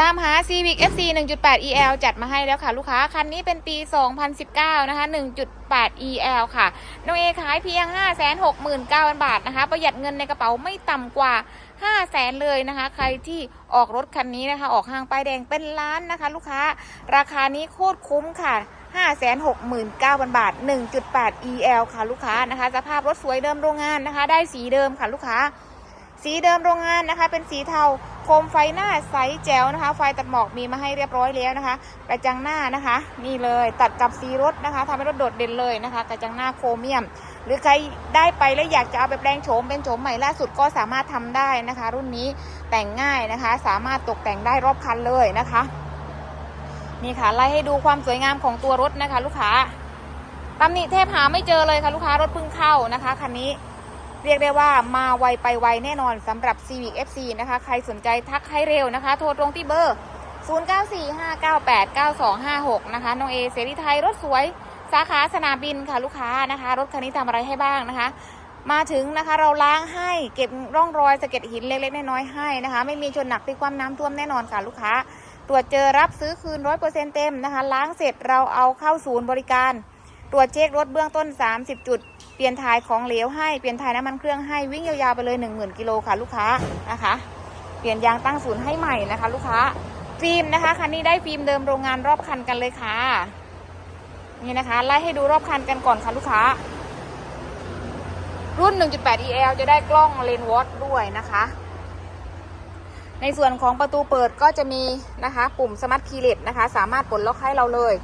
ตามหา Civic FC 1.8 EL จัดมาให้แล้วค่ะ ลูกค้า คันนี้เป็นปี 2019 นะคะ 1.8 EL ค่ะ น้องเอขายเพียง 569,000 บาทนะคะ ประหยัดเงินในกระเป๋าไม่ต่ำกว่า 500,000 เลยนะคะ ใครที่ออกรถคันนี้นะคะ ออกห้างป้ายแดงเป็นล้านนะคะ ลูกค้า ราคานี้โคตรคุ้มค่ะ 569,000 บาท 1.8 EL ค่ะ ลูกค้านะคะ สภาพรถสวยเดิมโรงงานนะคะ ได้สีเดิมค่ะ ลูกค้า สีเดิมโรงงานนะคะเป็นสีเทาโคมไฟหน้าใสแจ๋วนะคะ ไฟตัดหมอกมีมาให้เรียบร้อยแล้วนะคะ กระจังหน้านะคะ นี่เลยตัดกับสีรถนะคะทำให้รถโดดเด่นเลยนะคะ กระจังหน้าโครเมียม หรือใครได้ไปแล้วอยากจะเอาไปแปลงโฉมเป็นโฉมใหม่ล่าสุดก็สามารถทำได้นะคะ รุ่นนี้แต่งง่ายนะคะ สามารถตกแต่งได้รอบคันเลยนะคะนี่ค่ะไล่ให้ดูความสวยงามของตัวรถนะคะ ลูกค้าตำหนิเทพหาไม่เจอเลยค่ะลูกค้ารถเพิ่งเข้านะคะคันนี้ เรียกได้ว่ามาไวไปไวแน่นอนสำหรับ Civic FC นะคะ ใครสนใจทักให้เร็วนะคะ โทรตรงที่เบอร์ 0945989256 นะคะ น้องเอเสรีไทยรถสวยสาขาสนามบินค่ะลูกค้านะคะ รถคันนี้ทำอะไรให้บ้างนะคะ มาถึงนะคะเราล้างให้เก็บร่องรอยสะเก็ดหินเล็กๆน้อยๆให้นะคะ ไม่มีชนหนักที่ความน้ำท่วมแน่นอนค่ะลูกค้า ตรวจเจอรับซื้อคืน100%เต็มนะคะ ล้างเสร็จเราเอาเข้าศูนย์บริการ ตรวจเช็ครถเบื้องต้น 30 จุด ลี่ยนถ่ายของเหลวให้ เปลี่ยนถ่ายน้ำมันเครื่องให้ วิ่งยาวๆไปเลย 10,000 กิโลค่ะลูกค้านะคะ เปลี่ยนยางตั้งศูนย์ให้ใหม่นะคะ ลูกค้า ฟิล์มนะคะ คันนี้ได้ฟิล์มเดิมโรงงานรอบคันกันเลยค่ะ นี่นะคะ ไล่ให้ดูรอบคันกันก่อนค่ะลูกค้า รุ่น 1.8 EL จะได้กล้องเลนส์วอตด้วยนะคะ ในส่วนของประตูเปิดก็จะมีนะคะ ปุ่มสมาร์ทคีย์เลสนะคะ สามารถปลดล็อกให้เราเลย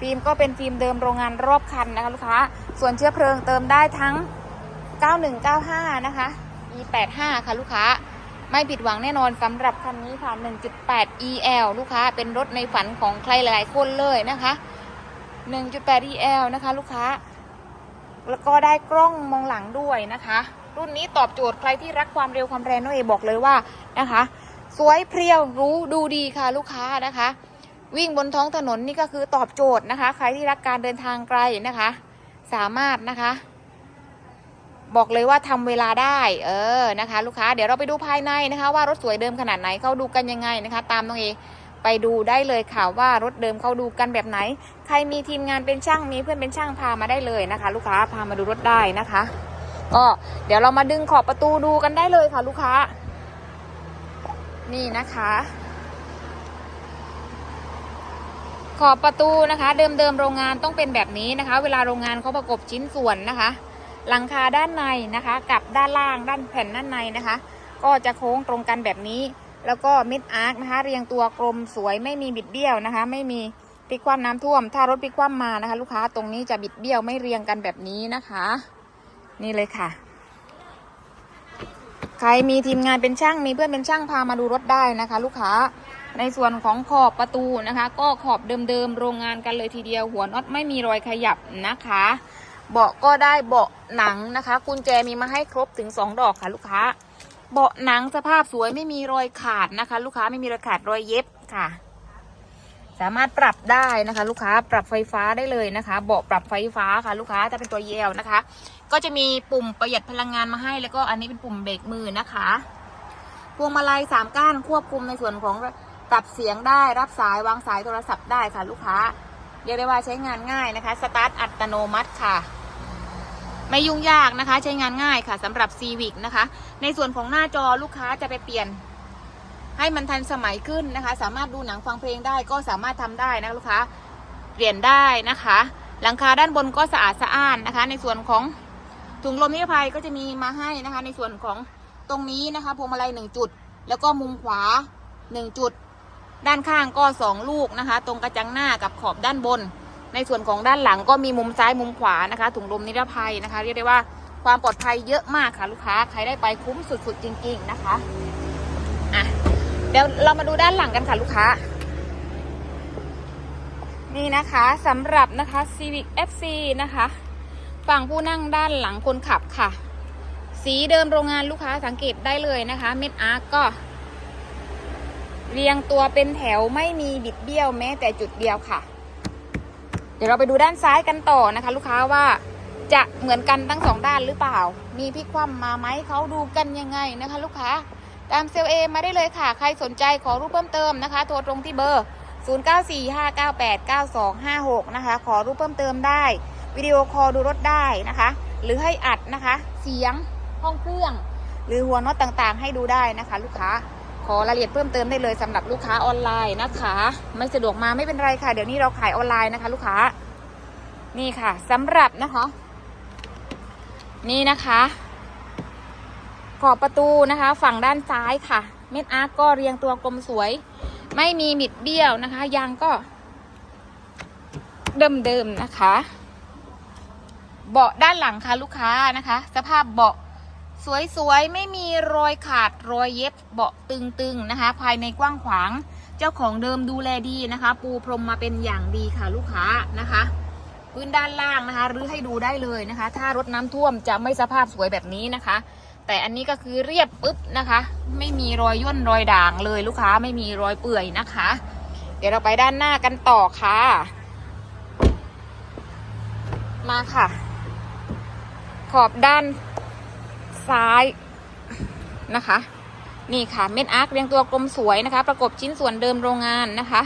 ฟิล์มก็เป็นฟิล์มเดิมโรงงานรอบคันนะคะลูกค้า ส่วนเชื้อเพลิงเติมได้ทั้ง 9195 นะคะ E85 ค่ะลูกค้า ไม่ผิดหวังแน่นอนสำหรับคันนี้ค่ะ 1.8 EL ลูกค้า เป็นรถในฝันของใครหลายๆคนเลยนะคะ 1.8 EL นะคะ ลูกค้า แล้วก็ได้กล้องมองหลังด้วยนะคะ รุ่นนี้ตอบโจทย์ใครที่รักความเร็วความแรงน้องเอบอกเลยว่านะคะ สวยเพรียวรู้ดูดีค่ะลูกค้านะคะ วิ่งบนท้องถนนนี่ก็คือตอบโจทย์นะคะ ใครที่รักการเดินทางไกลนะคะ สามารถนะคะ บอกเลยว่าทำเวลาได้ เออนะคะ ลูกค้าเดี๋ยวเราไปดูภายในนะคะ ว่ารถสวยเดิมขนาดไหนเขาดูกันยังไงนะคะ ตามน้องเอไปดูได้เลยค่ะว่ารถเดิมเขาดูกันแบบไหน ใครมีทีมงานเป็นช่างมีเพื่อนเป็นช่างพามาได้เลยนะคะ ลูกค้าพามาดูรถได้นะคะก็เดี๋ยวเรามาดึงขอบประตูดูกันได้เลยค่ะ ลูกค้า นี่นะคะ ข อบประตูนะคะ เดิมๆโรงงานต้องเป็นแบบนี้นะคะ เวลาโรงงานเขาประกบชิ้นส่วนนะคะ หลังคาด้านในนะคะ กับด้านล่างด้านแผ่นด้านในนะคะ ก็จะโค้งตรงกันแบบนี้ แล้วก็มิดอาร์คนะคะ เรียงตัวกลมสวยไม่มีบิดเบี้ยวนะคะ ไม่มีพลิกคว่ำน้ำท่วม ถ้ารถพลิกคว่ำมานะคะ ลูกค้าตรงนี้จะบิดเบี้ยวไม่เรียงกันแบบนี้นะคะ นี่เลยค่ะ ใครมีทีมงานเป็นช่างมีเพื่อนเป็นช่างพามาดูรถได้นะคะ ลูกค้า ในส่วนของขอบประตูนะคะ ก็ขอบเดิมๆโรงงานกันเลยทีเดียว หัวน็อตไม่มีรอยขยับนะคะ เบาะก็ได้เบาะหนังนะคะกุญแจมีมาให้ครบถึง 2 ดอกค่ะลูกค้า เบาะหนังสภาพสวยไม่มีรอยขาดนะคะ ลูกค้าไม่มีรอยขาดรอยเย็บค่ะ สามารถปรับได้นะคะ ลูกค้าปรับไฟฟ้าได้เลยนะคะ เบาะปรับไฟฟ้าค่ะลูกค้าถ้าเป็นตัวเยลนะคะ ก็จะมีปุ่มประหยัดพลังงานมาให้ แล้วก็อันนี้เป็นปุ่มเบรกมือนะคะพวงมาลัยสามก้านควบคุมในส่วนของ ปรับเสียงได้รับสายวางสายโทรศัพท์ได้ค่ะลูกค้า เรียกได้ว่าใช้งานง่ายนะคะ สตาร์ทอัตโนมัติค่ะ ไม่ยุ่งยากนะคะ ใช้งานง่ายค่ะสำหรับ Civic นะคะ ในส่วนของหน้าจอลูกค้าจะไปเปลี่ยน ให้มันทันสมัยขึ้นนะคะ สามารถดูหนังฟังเพลงได้ก็สามารถทำได้นะลูกค้า เปลี่ยนได้นะคะ หลังคาด้านบนก็สะอาดสะอ้านนะคะ ในส่วนของถุงลมนิรภัยก็จะมีมาให้นะคะ ในส่วนของตรงนี้นะคะพวงมาลัยหนึ่งจุด แล้วก็มุมขวาหนึ่งจุด ด้านข้างก็สองลูกนะคะ ตรงกระจังหน้ากับขอบด้านบน ในส่วนของด้านหลังก็มีมุมซ้ายมุมขวานะคะ ถุงลมนิรภัยนะคะ เรียกได้ว่าความปลอดภัยเยอะมากค่ะลูกค้าใครได้ไปคุ้มสุดๆจริง ๆนะคะอะเดี๋ยวเรามาดูด้านหลังกันค่ะลูกค้า นี่นะคะสำหรับนะคะ Civic FC นะคะฝั่งผู้นั่งด้านหลังคนขับค่ะ สีเดิมโรงงานลูกค้าสังเกตได้เลยนะคะ เม็ดอาร์ก็ เรียงตัวเป็นแถวไม่มีบิดเบี้ยวแม้แต่จุดเดียวค่ะ เดี๋ยวเราไปดูด้านซ้ายกันต่อนะคะ ลูกค้าว่าจะเหมือนกันทั้งสองด้านหรือเปล่า มีพลิกคว่ำมาไหมเขาดูกันยังไงนะคะ ลูกค้า ตามเซลลเอมาได้เลยค่ะ ใครสนใจขอรูปเพิ่มเติมนะคะ โทรตรงที่เบอร์ 0945989256 นะคะ ขอรูปเพิ่มเติมได้ วิดีโอคอลดูรถได้นะคะ หรือให้อัดนะคะ เสียงห้องเครื่อง หรือหัวน็อตต่างๆ ให้ดูได้นะคะ ลูกค้า ขอรายละเอียดเพิ่มเติมได้เลยสำหรับลูกค้าออนไลน์นะคะ ไม่สะดวกมาไม่เป็นไรค่ะ เดี๋ยวนี้เราขายออนไลน์นะคะ ลูกค้า นี่ค่ะสำหรับนะคะ นี่นะคะขอบประตูนะคะ ฝั่งด้านซ้ายค่ะ เม็ดอาร์กก็เรียงตัวกลมสวย ไม่มีบิดเบี้ยวนะคะ ยางก็ เดิมๆนะคะ เบาะด้านหลังค่ะลูกค้านะคะ สภาพเบาะ สวยๆ ไม่มีรอยขาดรอยเย็บเบาะตึงๆนะคะ ภายในกว้างขวาง เจ้าของเดิมดูแลดีนะคะ ปูพรมมาเป็นอย่างดีค่ะลูกค้านะคะพื้นด้านล่างนะคะรื้อให้ดูได้เลยนะคะ ถ้ารถน้ำท่วมจะไม่สภาพสวยแบบนี้นะคะ แต่อันนี้ก็คือเรียบปุ๊บนะคะ ไม่มีรอยย่นรอยด่างเลยลูกค้าไม่มีรอยเปื่อยนะคะ เดี๋ยวเราไปด้านหน้ากันต่อค่ะ มาค่ะ ขอบด้าน ซ้ายนะคะ นี่ค่ะเม็ดอาร์คเรียงตัวกลมสวยนะคะ ประกบชิ้นส่วนเดิมโรงงานนะคะ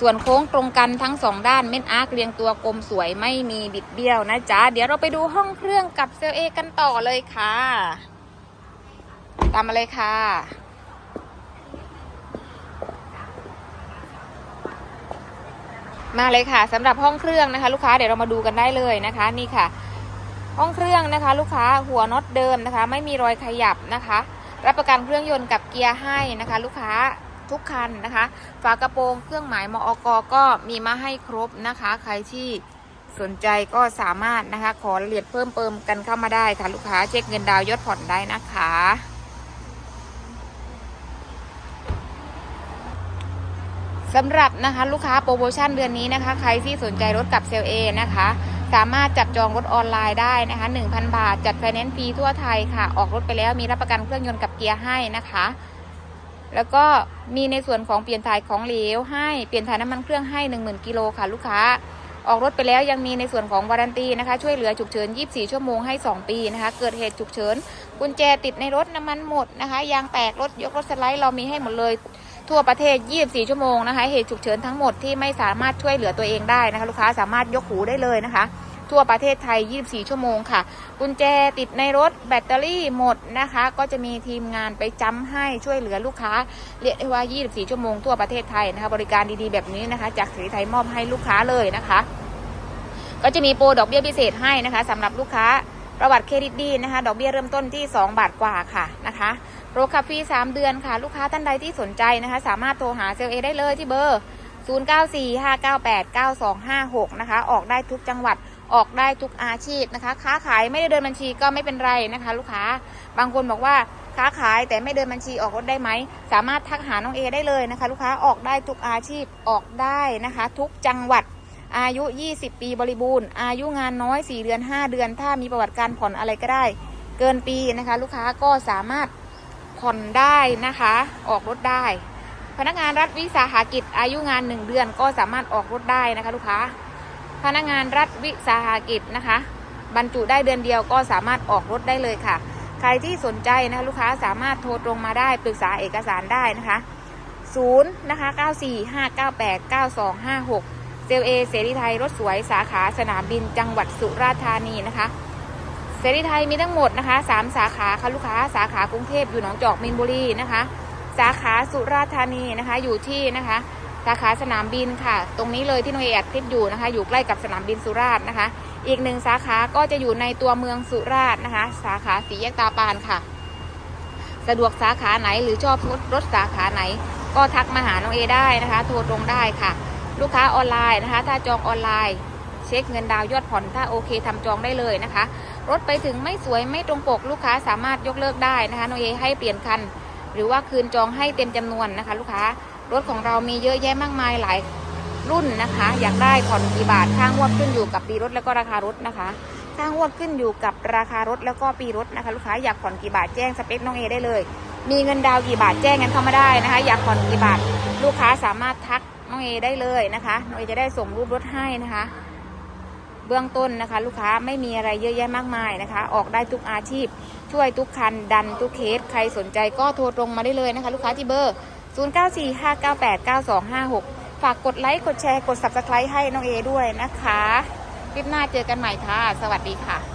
ส่วนโค้งตรงกันทั้งสองด้านเม็ดอาร์คเรียงตัวกลมสวยไม่มีบิดเบี้ยวนะจ๊ะเดี๋ยวเราไปดูห้องเครื่องกับเซลเอกันต่อเลยค่ะ ตามมาเลยค่ะมาเลยค่ะสำหรับห้องเครื่องนะคะ ลูกค้าเดี๋ยวเรามาดูกันได้เลยนะคะ นี่ค่ะ ห้องเครื่องนะคะ ลูกค้าหัวน็อตเดิมนะคะ ไม่มีรอยขยับนะคะ รับประกันเครื่องยนต์กับเกียร์ให้นะคะ ลูกค้าทุกคันนะคะ ฝากระโปรงเครื่องหมายมอกก็มีมาให้ครบนะคะ ใครที่สนใจก็สามารถนะคะ ขอรายละเอียดเพิ่มเติมกันเข้ามาได้ค่ะ ลูกค้าเช็คเงินดาวยอดผ่อนได้นะคะสำหรับนะคะลูกค้าโปรโมชั่นเดือนนี้นะคะ ใครที่สนใจรถกับเซลเอนะคะ สามารถจับจองรถออนไลน์ได้นะคะ 1,000 บาท จัดไฟแนนซ์ฟรีทั่วไทยค่ะ ออกรถไปแล้วมีรับประกันเครื่องยนต์กับเกียร์ให้นะคะ แล้วก็มีในส่วนของเปลี่ยนถ่ายของเหลวให้ เปลี่ยนถ่ายน้ำมันเครื่องให้ 10,000กิโลค่ะลูกค้า ออกรถไปแล้วยังมีในส่วนของวารันตีนะคะ ช่วยเหลือฉุกเฉิน 24 ชั่วโมงให้ 2 ปีนะคะ เกิดเหตุฉุกเฉิน กุญแจติดในรถน้ำมันหมดนะคะ ยางแตกรถยกรถสไลด์เรามีให้หมดเลย ทั่วประเทศ 24 ชั่วโมงนะคะ เหตุฉุกเฉินทั้งหมดที่ไม่สามารถช่วยเหลือตัวเองได้นะคะ ลูกค้าสามารถยกหูได้เลยนะคะ ทั่วประเทศไทย 24 ชั่วโมงค่ะ กุญแจติดในรถแบตเตอรี่หมดนะคะ ก็จะมีทีมงานไปจ้ำให้ช่วยเหลือลูกค้า เรียกได้ว่า 24 ชั่วโมงทั่วประเทศไทยนะคะ บริการดีๆแบบนี้นะคะ จากสีไทยมอบให้ลูกค้าเลยนะคะ ก็จะมีโปรดอกเบี้ยพิเศษให้นะคะสำหรับลูกค้า ประวัติเครดิตดีนะคะ ดอกเบี้ยเริ่มต้นที่ 2 บาทกว่าค่ะนะคะโปรขับฟรี3 เดือนค่ะ ลูกค้าท่านใดที่สนใจนะคะ สามารถโทรหาเซลเอได้เลยที่เบอร์ 0945989256 นะคะ ออกได้ทุกจังหวัดออกได้ทุกอาชีพนะคะ ค้าขายไม่ได้เดินบัญชีก็ไม่เป็นไรนะคะ ลูกค้าบางคนบอกว่าค้าขายแต่ไม่เดินบัญชีออกรถได้ไหม สามารถทักหาน้องเอได้เลยนะคะ ลูกค้าออกได้ทุกอาชีพออกได้นะคะ ทุกจังหวัด อายุ 20 ปีบริบูรณ์ อายุงานน้อย 4 เดือน 5 เดือน ถ้ามีประวัติการผ่อนอะไรก็ได้ เกินปีนะคะ ลูกค้าก็สามารถผ่อนได้นะคะ ออกรถได้ พนักงานรัฐวิสาหกิจ อายุงาน 1 เดือนก็สามารถออกรถได้นะคะ ลูกค้า พนักงานรัฐวิสาหกิจนะคะ บรรจุได้เดือนเดียวก็สามารถออกรถได้เลยค่ะ ใครที่สนใจนะคะลูกค้าสามารถโทรตรงมาได้ปรึกษาเอกสารได้นะคะ0นะคะ945989256 เซลเอเสรีไทยรถสวยสาขาสนามบินจังหวัดสุราษฎร์ธานีนะคะ เสรีไทยมีทั้งหมดนะคะสามสาขาค่ะลูกค้าสาขากรุงเทพอยู่หนองจอกมีนบุรีนะคะ สาขาสุราษฎร์ธานีนะคะอยู่ที่นะคะ สาขาสนามบินค่ะ ตรงนี้เลยที่น้องเออัดคลิปอยู่นะคะ อยู่ใกล้กับสนามบินสุราษฎร์นะคะ อีกหนึ่งสาขาก็จะอยู่ในตัวเมืองสุราษฎร์นะคะ สาขาสีแยกตาปานค่ะ สะดวกสาขาไหนหรือชอบรถสาขาไหน ก็ทักมาหาน้องเอได้นะคะ โทรตรงได้ค่ะ ลูกค้าออนไลน์นะคะ ถ้าจองออนไลน์เช็คเงินดาวยอดผ่อนถ้าโอเคทำจองได้เลยนะคะ รถไปถึงไม่สวยไม่ตรงปกลูกค้าสามารถยกเลิกได้นะคะน้องเอให้เปลี่ยนคัน หรือว่าคืนจองให้เต็มจำนวนนะคะ ลูกค้ารถของเรามีเยอะแยะมากมายหลายรุ่นนะคะ อยากได้ผ่อนกี่บาทค่างวดขึ้นอยู่กับปีรถแล้วก็ราคารถนะคะค่างวดขึ้นอยู่กับราคารถแล้วก็ปีรถนะคะ ลูกค้าอยากผ่อนกี่บาทแจ้งสเปคน้องเอได้เลย มีเงินดาวกี่บาทแจ้งกันเข้ามาได้นะคะ อยากผ่อนกี่บาทลูกค้าสามารถทัก น้องเอได้เลยนะคะน้องเอจะได้ส่งรูปรถให้นะคะ เบื้องต้นนะคะ ลูกค้าไม่มีอะไรเยอะแยะมากมายนะคะ ออกได้ทุกอาชีพ ช่วยทุกคัน ดันทุกเคส ใครสนใจก็โทรตรงมาได้เลยนะคะ ลูกค้าที่เบอร์ 0945989256 ฝากกดไลค์กดแชร์กด subscribe ให้น้องเอด้วยนะคะคลิปหน้าเจอกันใหม่ค่ะ สวัสดีค่ะ